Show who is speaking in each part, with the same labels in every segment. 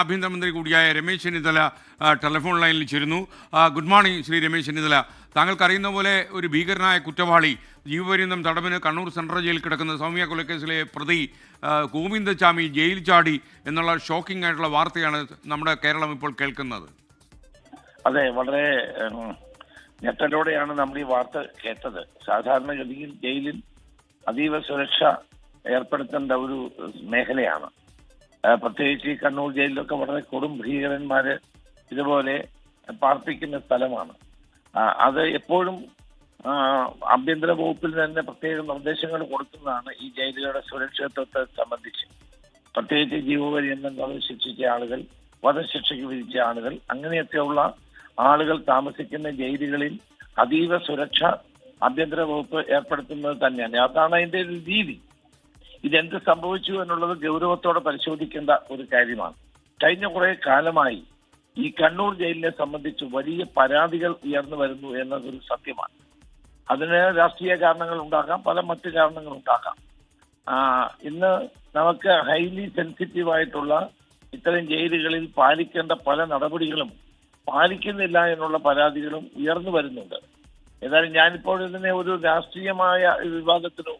Speaker 1: ആഭ്യന്തരമന്ത്രി കൂടിയായ രമേശ് ചെന്നിത്തല ടെലിഫോൺ ലൈനിൽ ചേരുന്നു. Good morning Sri Ramesh Chennithala. താങ്കൾക്കറിയുന്ന പോലെ ഒരു ഭീകരനായ കുറ്റവാളി ജീവപര്യന്തം തടവിന് കണ്ണൂർ സെൻട്രൽ ജയിലിൽ കിടക്കുന്ന സൗമ്യ കൊലക്കേസിലെ പ്രതി ഗോവിന്ദചാമി ജയിൽ ചാടി എന്നുള്ള ഷോക്കിംഗ് ആയിട്ടുള്ള വാർത്തയാണ് നമ്മുടെ കേരളം ഇപ്പോൾ കേൾക്കുന്നത്.
Speaker 2: അതെ വളരെ ഞെട്ടലോടെയാണ് നമ്മൾ ഈ വാർത്ത കേട്ടത്. സാധാരണഗതിയിൽ ജയിലിൽ അതീവ സുരക്ഷ ഏർപ്പെടുത്തേണ്ട ഒരു മേഖലയാണ്. പ്രത്യേകിച്ച് ഈ കണ്ണൂർ ജയിലിലൊക്കെ വളരെ കൊടും ഭീകരന്മാര് ഇതുപോലെ പാർപ്പിക്കുന്ന സ്ഥലമാണ്. അത് എപ്പോഴും ആഭ്യന്തര വകുപ്പിൽ തന്നെ പ്രത്യേക നിർദ്ദേശങ്ങൾ കൊടുക്കുന്നതാണ് ഈ ജയിലുകളുടെ സുരക്ഷിതത്വത്തെ സംബന്ധിച്ച്. പ്രത്യേകിച്ച് ജീവപര്യന്തം തടവ് ശിക്ഷിച്ച ആളുകൾ വധശിക്ഷയ്ക്ക് വിധിച്ച ആളുകൾ അങ്ങനെയൊക്കെയുള്ള ആളുകൾ താമസിക്കുന്ന ജയിലുകളിൽ അതീവ സുരക്ഷ ആഭ്യന്തര വകുപ്പ് ഏർപ്പെടുത്തുന്നത് തന്നെയാണ്. അതാണ് അതിന്റെ ഒരു രീതി. ഇതെന്ത് സംഭവിച്ചു എന്നുള്ളത് ഗൗരവത്തോടെ പരിശോധിക്കേണ്ട ഒരു കാര്യമാണ്. കഴിഞ്ഞ കുറെ കാലമായി ഈ കണ്ണൂർ ജയിലിനെ സംബന്ധിച്ച് വലിയ പരാതികൾ ഉയർന്നു വരുന്നു എന്നതൊരു സത്യമാണ്. അതിന് രാഷ്ട്രീയ കാരണങ്ങൾ ഉണ്ടാകാം പല മറ്റു കാരണങ്ങൾ ഉണ്ടാകാം. ഇന്ന് നമുക്ക് ഹൈലി സെൻസിറ്റീവ് ആയിട്ടുള്ള ഇത്തരം ജയിലുകളിൽ പാലിക്കേണ്ട പല നടപടികളും പാലിക്കുന്നില്ല എന്നുള്ള പരാതികളും ഉയർന്നു വരുന്നുണ്ട്. ഏതായാലും ഞാനിപ്പോൾ ഇതിനെ ഒരു രാഷ്ട്രീയമായ വിവാദത്തിന്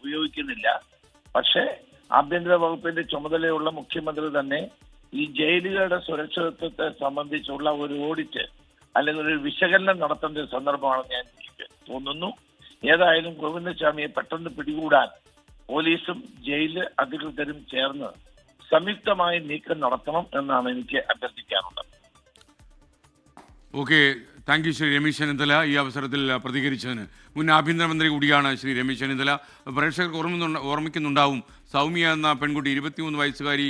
Speaker 2: ഉപയോഗിക്കുന്നില്ല. പക്ഷേ ആഭ്യന്തര വകുപ്പിന്റെ ചുമതലയുള്ള മുഖ്യമന്ത്രി തന്നെ ഈ ജയിലുകളുടെ സുരക്ഷിതത്വത്തെ സംബന്ധിച്ചുള്ള ഒരു ഓഡിറ്റ് അല്ലെങ്കിൽ ഒരു വിശകലനം നടത്തേണ്ട ഒരു സന്ദർഭമാണെന്ന് ഞാൻ തോന്നുന്നു. ഏതായാലും ഗോവിന്ദസ്വാമിയെ പെട്ടെന്ന് പിടികൂടാൻ പോലീസും ജയിൽ അധികൃതരും ചേർന്ന് സംയുക്തമായി നീക്കം നടത്തണം എന്നാണ് എനിക്ക് അഭ്യർത്ഥിക്കാനുള്ളത്.
Speaker 1: Okay thank you Sri Ramesh Chennithala ഈ അവസരത്തിൽ പ്രതികരിച്ചതിന്. മുൻ ആഭ്യന്തരമന്ത്രി കൂടിയാണ് ശ്രീ രമേശ് ചെന്നിത്തല. പ്രേക്ഷകർക്ക് ഓർമ്മ ഓർമ്മിക്കുന്നുണ്ടാവും സൗമ്യ എന്ന പെൺകുട്ടി ഇരുപത്തിമൂന്ന് വയസ്സുകാരി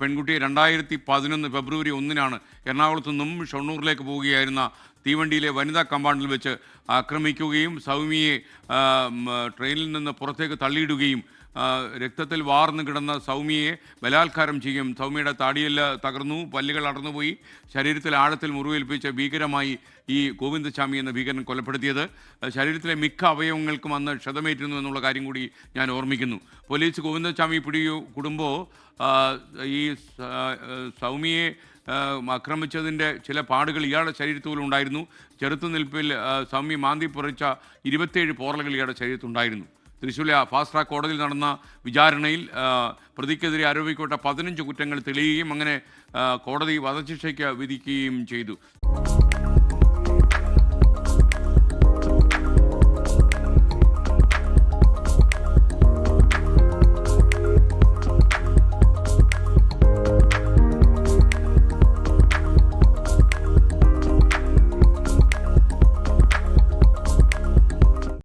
Speaker 1: പെൺകുട്ടിയെ രണ്ടായിരത്തി പതിനൊന്ന് ഫെബ്രുവരി ഒന്നിനാണ് എറണാകുളത്ത് നിന്നും ഷൊർണൂറിലേക്ക് പോവുകയായിരുന്ന തീവണ്ടിയിലെ വനിതാ കമ്പാണ്ടിൽ വെച്ച് ആക്രമിക്കുകയും സൗമ്യയെ ട്രെയിനിൽ നിന്ന് പുറത്തേക്ക് തള്ളിയിടുകയും രക്തത്തിൽ വാർന്നു കിടന്ന സൗമ്യയെ ബലാത്കാരം ചെയ്യും സൗമ്യയുടെ താടിയെല്ലാം തകർന്നു പല്ലുകൾ അടർന്നുപോയി ശരീരത്തിൽ ആഴത്തിൽ മുറിവേൽപ്പിച്ച് ഭീകരമായി ഈ ഗോവിന്ദസ്വാമി എന്ന ഭീകരൻ കൊലപ്പെടുത്തിയത്. ശരീരത്തിലെ മിക്ക അവയവങ്ങൾക്കും അന്ന് ക്ഷതമേറ്റിരുന്നു എന്നുള്ള കാര്യം കൂടി ഞാൻ ഓർമ്മിക്കുന്നു. പോലീസ് ഗോവിന്ദസ്വാമി പിടി കുടുംബോ ഈ സൗമിയെ ആക്രമിച്ചതിന്റെ ചില പാടുകൾ ഇയാളുടെ ശരീരത്തിൽ ഉണ്ടായിരുന്നു. ചെറുത്തുനിൽപ്പിൽ സൗമി സൗമ്യ മാന്തി പുറച്ച ഇരുപത്തേഴ് പോറലുകൾ ഇയാളുടെ ശരീരത്തുണ്ടായിരുന്നു തൃശ്ശൂരിലെ ഫാസ്റ്റ് ട്രാക്ക് കോടതിയിൽ നടന്ന വിചാരണയിൽ പ്രതിക്കെതിരെ ആരോപിക്കപ്പെട്ട പതിനഞ്ച് കുറ്റങ്ങൾ തെളിയുകയും അങ്ങനെ കോടതി വധശിക്ഷയ്ക്ക് വിധിക്കുകയും ചെയ്തു.